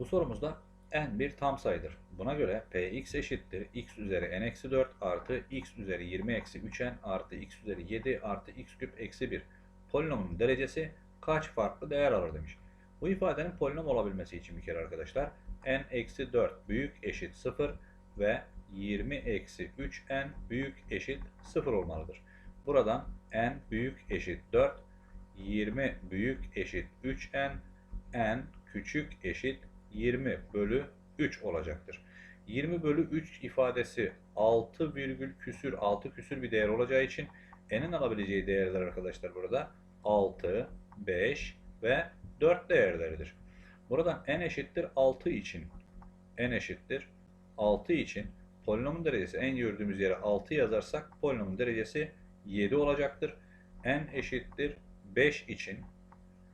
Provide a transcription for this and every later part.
Bu sorumuzda n bir tam sayıdır. Buna göre px eşittir x üzeri n eksi 4 artı x üzeri 20 eksi 3n artı x üzeri 7 artı x küp eksi 1 polinomun derecesi kaç farklı değer alır demiş. Bu ifadenin polinom olabilmesi için bir kere arkadaşlar n eksi 4 büyük eşit 0 ve 20 eksi 3n büyük eşit 0 olmalıdır. Buradan n büyük eşit 4, 20 büyük eşit 3n, n küçük eşit 20 bölü 3 olacaktır. 20 bölü 3 ifadesi 6 virgül küsür 6 küsür bir değer olacağı için n'in alabileceği değerler arkadaşlar burada 6, 5 ve 4 değerleridir. Buradan n eşittir 6 için n eşittir 6 için polinomun derecesi n gördüğümüz yere 6 yazarsak polinomun derecesi 7 olacaktır. n eşittir 5 için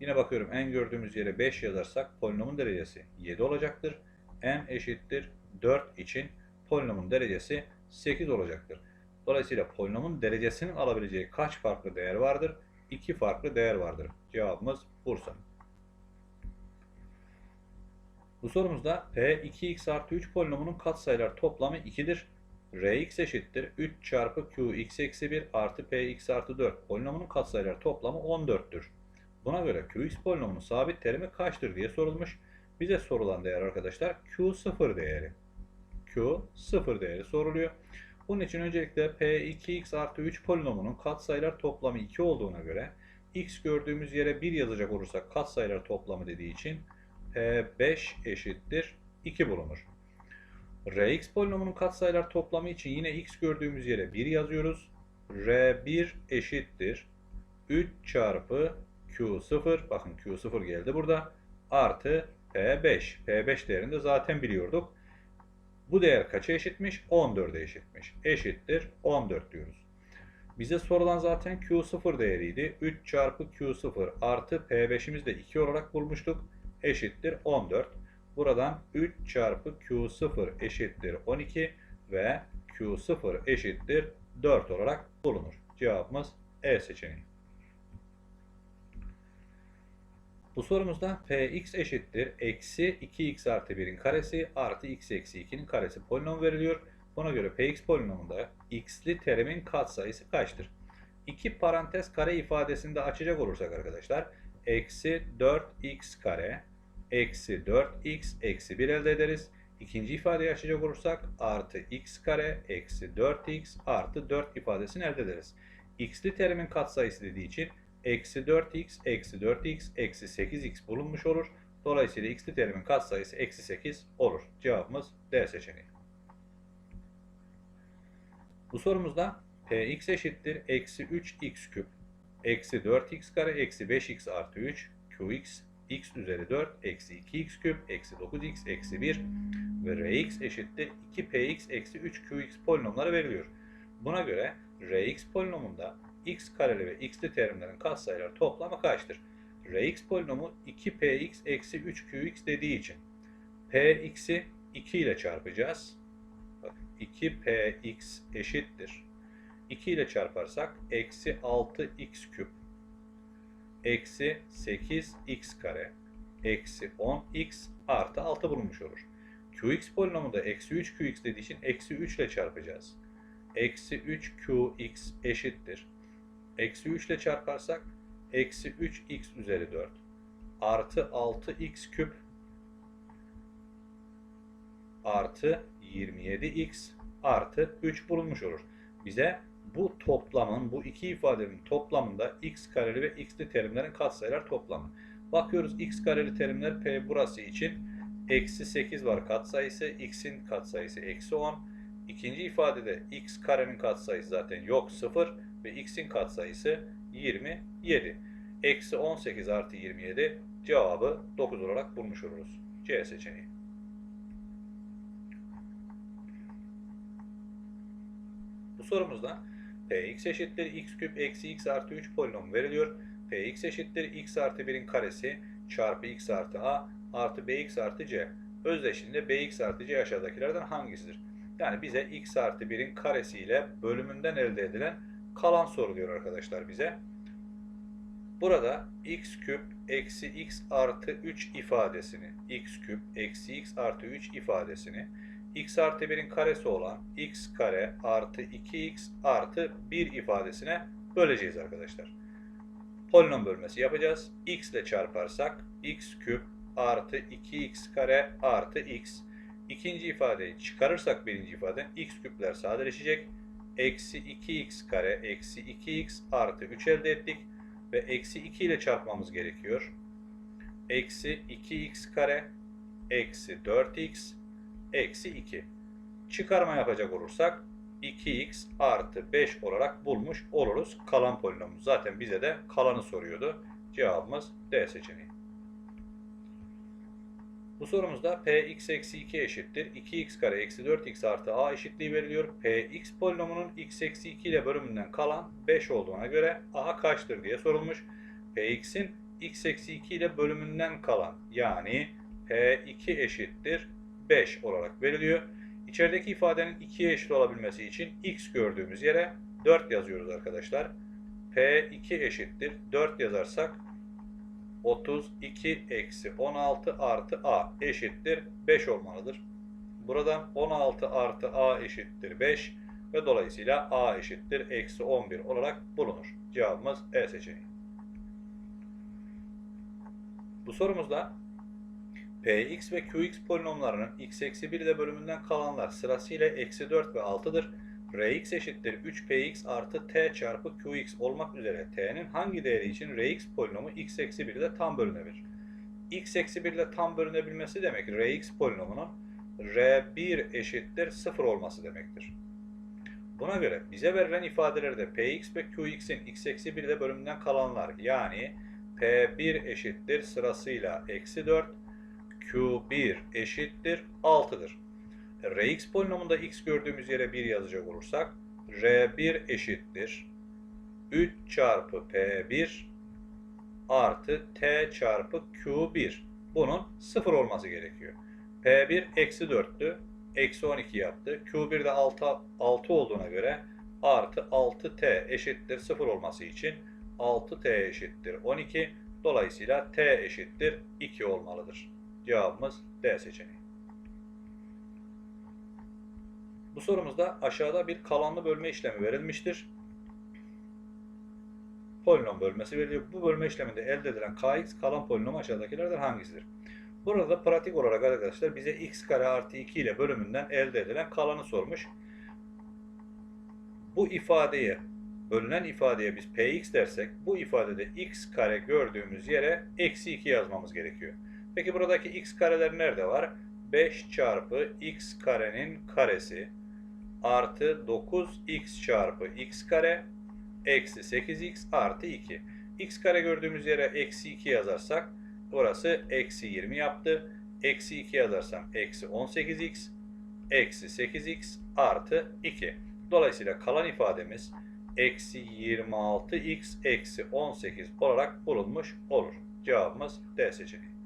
Yine bakıyorum n gördüğümüz yere 5 yazarsak polinomun derecesi 7 olacaktır. n eşittir 4 için polinomun derecesi 8 olacaktır. Dolayısıyla polinomun derecesinin alabileceği kaç farklı değer vardır? 2 farklı değer vardır. Cevabımız Bursa. Bu sorumuzda p2x artı 3 polinomunun katsayılar toplamı 2'dir. rx eşittir 3 çarpı qx eksi 1 artı px artı 4 polinomunun katsayılar toplamı 14'tür. Buna göre Qx polinomunun sabit terimi kaçtır diye sorulmuş. Bize sorulan değer arkadaşlar Q0 değeri. Q0 değeri soruluyor. Bunun için öncelikle P2x artı 3 polinomunun katsayılar toplamı 2 olduğuna göre x gördüğümüz yere 1 yazacak olursak katsayılar toplamı dediği için P5 eşittir 2 bulunur. Rx polinomunun katsayılar toplamı için yine x gördüğümüz yere 1 yazıyoruz. R1 eşittir 3 çarpı Q0 bakın Q0 geldi burada artı P5 P5 değerini de zaten biliyorduk. Bu değer kaça eşitmiş? 14'e eşitmiş. Eşittir 14 diyoruz. Bize sorulan zaten Q0 değeriydi. 3 çarpı Q0 artı P5'imizi de 2 olarak bulmuştuk. Eşittir 14. Buradan 3 çarpı Q0 eşittir 12 ve Q0 eşittir 4 olarak bulunur. Cevabımız E seçeneği. Bu sorumuzda px eşittir eksi 2x artı 1'in karesi artı x eksi 2'nin karesi polinom veriliyor. Buna göre px polinomunda x'li terimin katsayısı kaçtır? 2 parantez kare ifadesinde açacak olursak arkadaşlar eksi 4x kare eksi 4x eksi 1 elde ederiz. İkinci ifadeyi açacak olursak artı x kare eksi 4x artı 4 ifadesini elde ederiz. x'li terimin katsayısı dediği için eksi 4x eksi 4x eksi 8x bulunmuş olur. Dolayısıyla x'li terimin katsayısı eksi 8 olur. Cevabımız D seçeneği. Bu sorumuzda px eşittir eksi 3x küp eksi 4x kare eksi 5x artı 3 qx x üzeri 4 eksi 2x küp eksi 9x eksi 1 ve rx eşittir 2px eksi 3qx polinomları veriliyor. Buna göre rx polinomunda x kareli ve x'li terimlerin katsayıları toplamı kaçtır? Rx polinomu 2px eksi 3qx dediği için px'i 2 ile çarpacağız. Bakın 2px eşittir. 2 ile çarparsak eksi 6x küp eksi 8x kare eksi 10x artı 6 bulunmuş olur. qx polinomunda eksi 3qx dediği için eksi 3 ile çarpacağız. Eksi 3qx eşittir. Eksi 3 ile çarparsak eksi 3x üzeri 4 artı 6x küp artı 27x artı 3 bulunmuş olur. Bize bu toplamın, bu iki ifadenin toplamında x kareli ve x'li terimlerin katsayılar toplamı. Bakıyoruz x kareli terimler p burası için eksi 8 var katsayısı, x'in katsayısı eksi 10. İkinci ifadede x karenin katsayısı zaten yok 0 ve x'in katsayısı 27. Eksi 18 artı 27 cevabı 9 olarak bulmuş oluruz. C seçeneği. Bu sorumuzda px eşittir x küp eksi x artı 3 polinom veriliyor. px eşittir x artı 1'in karesi çarpı x artı a artı bx artı c. Özdeşliğinde bx artı c aşağıdakilerden hangisidir? Yani bize x artı 1'in karesi ile bölümünden elde edilen kalan soruluyor arkadaşlar bize. Burada x küp eksi x artı 3 ifadesini, x küp eksi x artı 3 ifadesini x artı 1'in karesi olan x kare artı 2x artı 1 ifadesine böleceğiz arkadaşlar. Polinom bölmesi yapacağız. x ile çarparsak x küp artı 2x kare artı x. İkinci ifadeyi çıkarırsak birinci ifaden x küpler sadeleşecek. Eksi 2x kare eksi 2x artı 3 elde ettik. Ve eksi 2 ile çarpmamız gerekiyor. Eksi 2x kare eksi 4x eksi 2. Çıkarma yapacak olursak 2x artı 5 olarak bulmuş oluruz. Kalan polinomumuz zaten bize de kalanı soruyordu. Cevabımız D seçeneği. Bu sorumuzda px eksi 2 eşittir. 2x kare eksi 4x artı a eşitliği veriliyor. px polinomunun x eksi 2 ile bölümünden kalan 5 olduğuna göre a kaçtır diye sorulmuş. px'in x eksi 2 ile bölümünden kalan yani p2 eşittir 5 olarak veriliyor. İçerideki ifadenin 2'ye eşit olabilmesi için x gördüğümüz yere 4 yazıyoruz arkadaşlar. P2 eşittir. 4 yazarsak 32 eksi 16 artı a eşittir 5 olmalıdır. Buradan 16 artı a eşittir 5 ve dolayısıyla a eşittir eksi 11 olarak bulunur. Cevabımız E seçeneği. Bu sorumuzda Px ve Qx polinomlarının x eksi 1 ile bölümünden kalanlar sırasıyla eksi 4 ve 6'dır. Rx eşittir 3px artı t çarpı qx olmak üzere t'nin hangi değeri için Rx polinomu x eksi 1 ile tam bölünebilir? x eksi 1 ile tam bölünebilmesi demek Rx polinomunun R1 eşittir 0 olması demektir. Buna göre bize verilen ifadelerde px ve qx'in x eksi 1 ile bölümünden kalanlar yani p1 eşittir sırasıyla eksi 4 Q1 eşittir 6'dır. Rx polinomunda x gördüğümüz yere 1 yazacak olursak R1 eşittir 3 çarpı P1 artı T çarpı Q1. Bunun 0 olması gerekiyor. P1 eksi 4'tü. Eksi 12 yaptı. Q1 de 6, 6 olduğuna göre artı 6T eşittir 0 olması için 6T eşittir 12. Dolayısıyla T eşittir 2 olmalıdır. Cevabımız D seçeneği. Bu sorumuzda aşağıda bir kalanlı bölme işlemi verilmiştir. Polinom bölmesi veriliyor. Bu bölme işleminde elde edilen kx kalan polinom aşağıdakilerden hangisidir? Burada pratik olarak arkadaşlar bize x kare artı 2 ile bölümünden elde edilen kalanı sormuş. Bu ifadeye, bölünen ifadeye biz px dersek bu ifadede x kare gördüğümüz yere eksi 2 yazmamız gerekiyor. Peki buradaki x kareler nerede var? 5 çarpı x karenin karesi artı 9x çarpı x kare eksi 8x artı 2. x kare gördüğümüz yere eksi 2 yazarsak burası eksi 20 yaptı. Eksi 2 yazarsam eksi 18x eksi 8x artı 2. Dolayısıyla kalan ifademiz eksi 26x eksi 18 olarak bulunmuş olur. Cevabımız D seçeneği.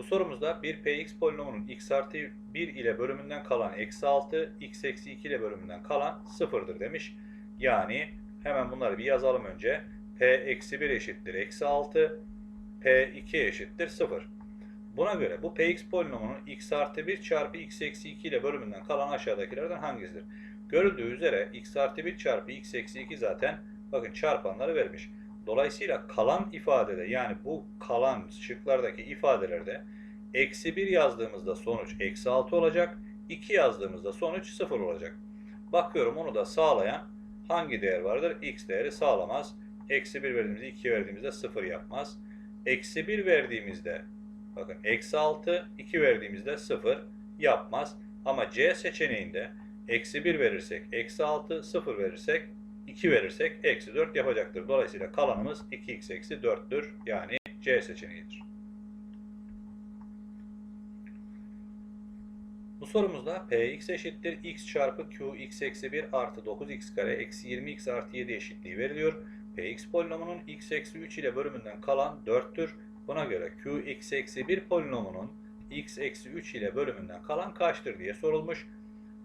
Bu sorumuzda bir px polinomunun x artı 1 ile bölümünden kalan eksi 6, x eksi 2 ile bölümünden kalan 0'dır demiş. Yani hemen bunları bir yazalım önce. p eksi 1 eşittir eksi 6, p2 eşittir 0. Buna göre bu px polinomunun x artı 1 çarpı x eksi 2 ile bölümünden kalan aşağıdakilerden hangisidir? Görüldüğü üzere x artı 1 çarpı x eksi 2 zaten bakın çarpanları vermiş. Dolayısıyla kalan ifadede yani bu kalan şıklardaki ifadelerde eksi 1 yazdığımızda sonuç eksi 6 olacak. 2 yazdığımızda sonuç 0 olacak. Bakıyorum onu da sağlayan hangi değer vardır? X değeri sağlamaz. Eksi 1 verdiğimizde 2 verdiğimizde 0 yapmaz. Eksi 1 verdiğimizde bakın eksi 6 2 verdiğimizde 0 yapmaz. Ama C seçeneğinde eksi 1 verirsek eksi 6 0 verirsek 2 verirsek eksi 4 yapacaktır. Dolayısıyla kalanımız 2x eksi 4'tür. Yani C seçeneğidir. Bu sorumuzda px eşittir x çarpı qx eksi 1 artı 9x kare eksi 20x artı 7 eşitliği veriliyor. px polinomunun x eksi 3 ile bölümünden kalan 4'tür. Buna göre qx eksi 1 polinomunun x eksi 3 ile bölümünden kalan kaçtır diye sorulmuş.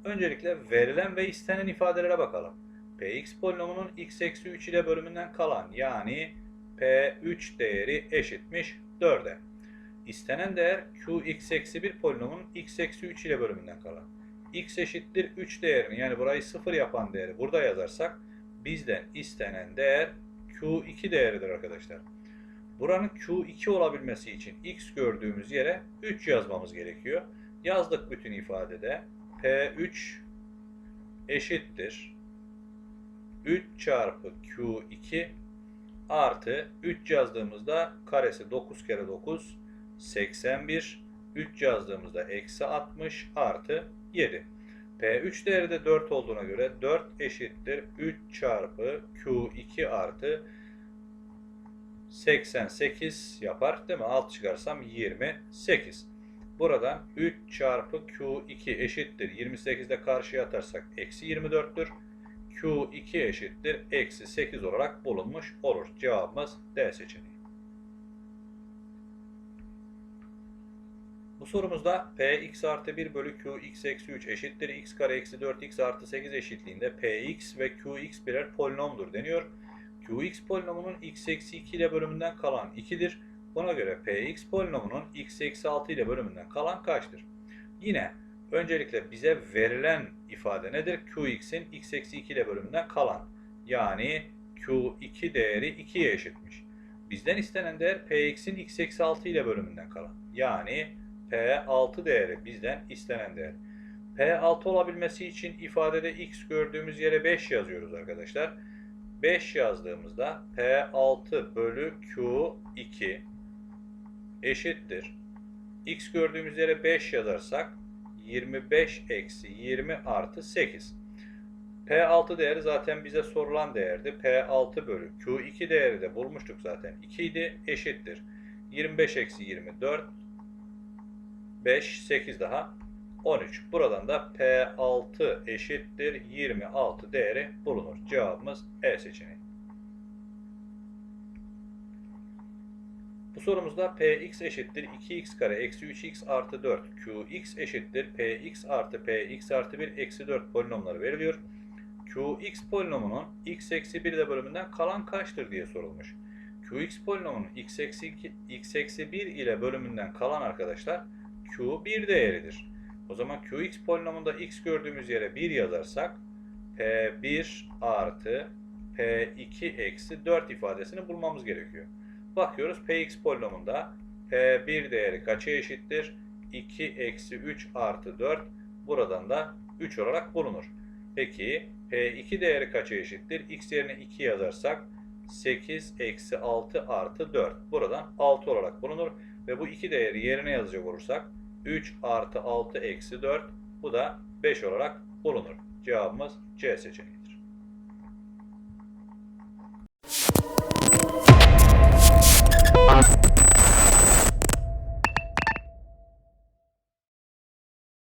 öncelikle verilen ve istenen ifadelere bakalım. Px polinomunun x eksi 3 ile bölümünden kalan yani P3 değeri eşitmiş 4'e. İstenen değer Qx eksi 1 polinomunun x eksi 3 ile bölümünden kalan. x eşittir 3 değerini yani burayı 0 yapan değeri burada yazarsak bizden istenen değer Q2 değeridir arkadaşlar. Buranın Q2 olabilmesi için x gördüğümüz yere 3 yazmamız gerekiyor. Yazdık bütün ifadede. P3 eşittir 3 çarpı Q2 artı 3 yazdığımızda karesi 9 kere 9 81 3 yazdığımızda eksi 60 artı 7. P3 değeri de 4 olduğuna göre 4 eşittir 3 çarpı Q2 artı 88 yapar değil mi? Alt çıkarsam 28. Buradan 3 çarpı Q2 eşittir. 28'de karşıya atarsak eksi 24'tür. Q2 eşittir. Eksi 8 olarak bulunmuş olur. Cevabımız D seçeneği. Bu sorumuzda Px artı 1 bölü Qx eksi 3 eşittir. x kare eksi 4x artı 8 eşitliğinde Px ve Qx birer polinomdur deniyor. Qx polinomunun x eksi 2 ile bölümünden kalan 2'dir. Buna göre Px polinomunun x eksi 6 ile bölümünden kalan kaçtır? Yine öncelikle bize verilen ifade nedir? Qx'in x eksi 2 ile bölümünden kalan. Yani Q2 değeri 2'ye eşitmiş. Bizden istenen değer Px'in x eksi 6 ile bölümünden kalan. Yani P6 değeri bizden istenen değer. P6 olabilmesi için ifadede x gördüğümüz yere 5 yazıyoruz arkadaşlar. 5 yazdığımızda P6 bölü Q2 eşittir. X gördüğümüz yere 5 yazarsak 25 eksi 20 artı 8. P6 değeri zaten bize sorulan değerdi. P6 bölü Q2 değeri de bulmuştuk zaten. 2 idi eşittir. 25 eksi 24 5 8 daha 13. Buradan da P6 eşittir 26 değeri bulunur. Cevabımız E seçeneği. Bu sorumuzda Px eşittir 2x kare eksi 3x artı 4. Qx eşittir Px artı Px artı 1 eksi 4 polinomları veriliyor. Qx polinomunun x eksi 1 ile bölümünden kalan kaçtır diye sorulmuş. Qx polinomunun x eksi, 2, x eksi 1 ile bölümünden kalan arkadaşlar Q 1 değeridir. O zaman Qx polinomunda x gördüğümüz yere 1 yazarsak P1 artı P2 eksi 4 ifadesini bulmamız gerekiyor. Bakıyoruz Px polinomunda P1 değeri kaça eşittir? 2 eksi 3 artı 4 buradan da 3 olarak bulunur. Peki P2 değeri kaça eşittir? X yerine 2 yazarsak 8 eksi 6 artı 4 buradan 6 olarak bulunur. Ve bu iki değeri yerine yazacak olursak 3 artı 6 eksi 4 bu da 5 olarak bulunur. Cevabımız C seçeneği.